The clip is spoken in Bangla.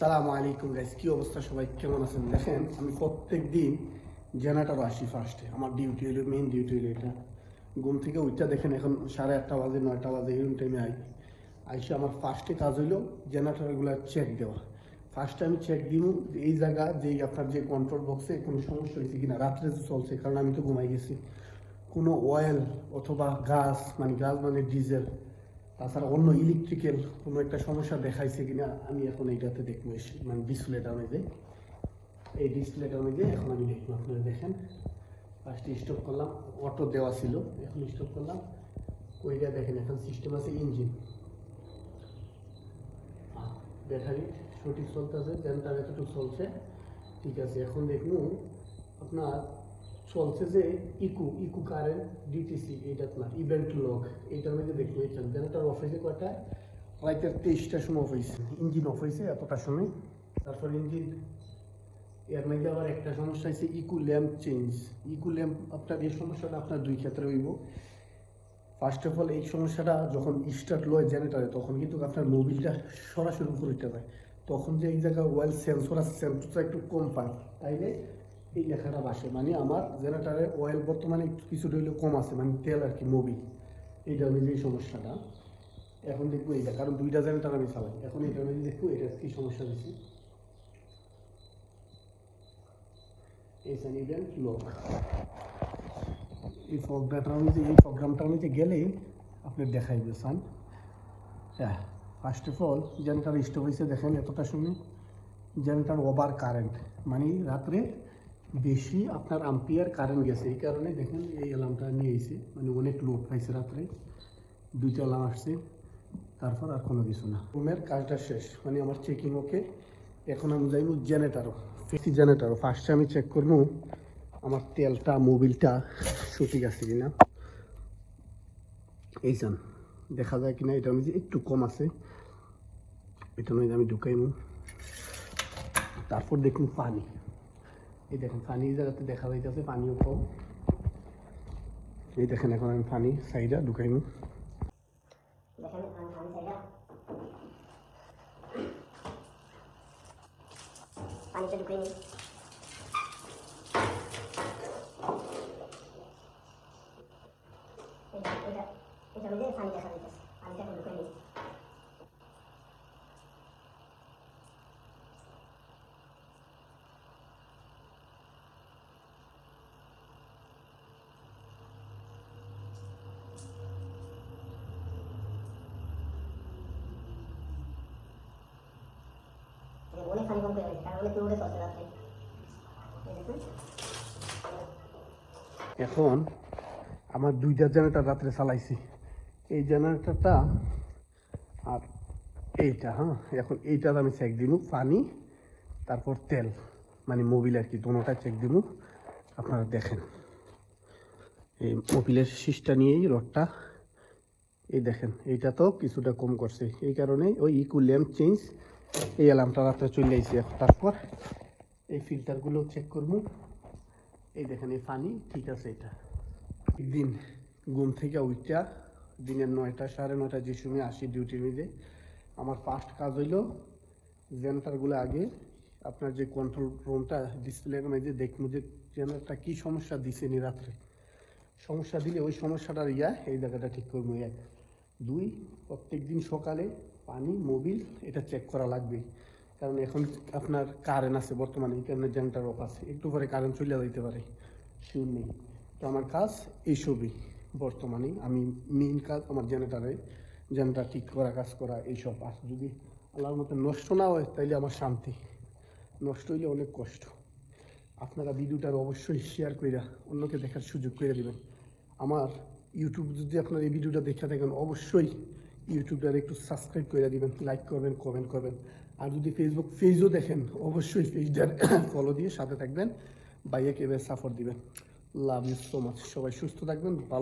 সালামু আলাইকুম গাইস কি অবস্থা সবাই? কেমন আছেন? দেখেন, আমি প্রত্যেক দিন জেনারেটর আসি ফার্স্টে আমার ডিউটি হলো মেইন ডিউটি হলো এটা। ঘুম থেকে উঠটা দেখেন এখন সাড়ে আটটা বাজে, নয়টা বাজে এরকম টাইমে আই। আইসে আমার ফার্স্টে কাজ হইল জেনারেটরগুলো চেক দেওয়া। ফার্স্টে আমি চেক দিব এই জায়গা, যে আপনার যে কন্ট্রোল বক্সে কোনো সমস্যা হয়েছে কিনা, রাত্রে যে চলছে, কারণ আমি তো ঘুমাই গেছি। কোনো অয়েল অথবা গাছ মানে গাছ মানে ডিজেল তাছাড়া অন্য ইলেকট্রিক্যাল কোনো একটা সমস্যা দেখাইছে কিনা আমি এখন এইটাতে দেখব মানে ডিসপ্লেটার মধ্যে এই ডিসপ্লেটার মধ্যে এখন আমি দেখব, আপনারা দেখেন। ফার্স্টে স্টপ করলাম অটো দেওয়া ছিল, এখন স্টপ করলাম। ওইটা দেখেন, এখন সিস্টেম আছে ইঞ্জিন ব্যাটারি সঠিক চলতেছে জেনটার এতটুকু চলছে। ঠিক আছে, এখন দেখুন, আপনার চলছে যে ইকু ইকু কারেন্ট ডিটিসি এইটা আপনার ইভেন্ট লগ এইটার মধ্যে দেখুন এই জেনারেটার অফ হয়েছে কয়টা? রাইতের তেইশটার সময় অফ হয়েছে ইঞ্জিন অফ হয়েছে এতটার সময়। তারপর ইঞ্জিন এর মধ্যে আবার একটা সমস্যা হয়েছে eco lamp change eco lamp আপনার এই সমস্যাটা আপনার দুই ক্ষেত্রে হইব। ফার্স্ট অফ অল এই সমস্যাটা যখন স্টার্ট লয় জেনারেটারে তখন কিন্তু আপনার মোবিলটা সরাসরি উপরে পারে। তখন যে এই জায়গায় ওয়েল সেন্সর আছে সেন্সরটা একটু কম পায়। তাইলে এই লেখাটা বাসে। মানে আমার জেনারেটারে অয়েল বর্তমানে কিছুটা হইলেও কম আছে মানে তেল আর কি মোবিল এইটা হইলে এই সমস্যাটা। এখন দেখব এইটা, কারণ দুইটা জেনারেটার আমি চালাই। এখন এইটা আমি দেখব এটা কী সমস্যা দিচ্ছি এই এই প্রোগ্রামটার মধ্যে এই প্রোগ্রামটার মধ্যে গেলেই আপনি দেখাইবে, সান। হ্যাঁ first of all generator stop হয়েছে, দেখেন এতটা সময়। জেনারেটার ওভার কারেন্ট মানে রাত্রে বেশি আপনার আম্পিয়ার কারেন্ট গেছে। এই কারণে দেখেন এই অ্যালার্মটা নিয়ে এসে মানে অনেক লোড পাইছে রাত্রে। দুইটা অ্যালার্ম আসছে। তারপর আর কোনো কিছু না। রুমের কাজটা শেষ। মানে আমার চেকিং ওকে এখন আমি যাইব জেনারেটারও ফেসি জেনারেটারও ফার্স্টে আমি চেক করব আমার তেলটা মোবিলটা সঠিক আছে কিনা। এই যান। দেখা যায় কিনা, এটা আমি একটু কম আছে, এটা আমি ঢুকাইমু তারপর দেখুন পানি। এই দেখেন পানি জায়গাতে দেখা যাইতেছে পানিও কম এই দেখেন এখন আমি পানি সাইডা চাইলা পানিটা ঢুকে নিই এটা এটা এটা পানি দেখা যাইতেছে। পানিটা ঢুকে নিই অনেক পানি কম করে কারণ অনেক লোডে চলছে রাত্রে এখন আমার দুইটা জেনারেটার রাত্রে চালাইছি। এই জেনারেটারটা আর এইটা হ্যাঁ? এখন এইটার আমি চেক দিব পানি, তারপর তেল। মানে মোবিল আর কি দোনোটা চেক দিব আপনারা দেখেন। এই মোবিলের শীষটা নিয়েই রডটা। এই দেখেন, এইটা তো কিছুটা কম করছে। এই কারণে ওই ইকু ল্যাম্প চেঞ্জ এই অ্যালার্মটা রাত্রে চলে আইছে। তারপর এই ফিল্টারগুলো চেক করব। এই দেখেন, এই পানি ঠিক আছে এটা। একদিন ঘুম থেকে উঠটা দিনের নয়টা, সাড়ে নয়টা যে সময় আসি ডিউটির মিলে আমার ফার্স্ট কাজ হইল জেনারেটারগুলো আগে আপনার যে কন্ট্রোল রুমটা ডিসপ্লের মধ্যে দেখব যে জেনারেটারটা কী সমস্যা দিছে নি রাত্রে। সমস্যা দিলে ওই সমস্যাটার ইয়া, এই জায়গাটা ঠিক করব এক দুই প্রত্যেক দিন সকালে পানি, মোবিল, এটা চেক করা লাগবে কারণ এখন আপনার কারেন্ট আছে বর্তমানে কারণে জেনারেটার অফ আছে, একটু পরে কারেন্ট চলে যেতে পারে। শিওর নেই। তো আমার কাজ এইসবই বর্তমানে। আমি মেইন কাজ আমার জেনারেটারে জেনারেটার ঠিক করা, কাজ করা, এইসব। আর যদি আল্লাহর মতো নষ্ট না হয়, তাইলে আমার শান্তি। নষ্ট হইলে অনেক কষ্ট। আপনারা ভিডিওটার অবশ্যই শেয়ার করে অন্যকে দেখার সুযোগ করে দেবেন। আমার ইউটিউব যদি আপনার এই ভিডিওটা দেখে থাকেন, অবশ্যই ইউটিউবটার একটু সাবস্ক্রাইব করে দিবেন লাইক করবেন কমেন্ট করবেন। আর যদি ফেসবুক পেজও দেখেন, অবশ্যই পেজটার ফলো দিয়ে সাথে থাকবেন। বাইয়াকে এবার সাপোর্ট দিবেন। লাভ ইউ সো মাচ সবাই সুস্থ থাকবেন, ভালো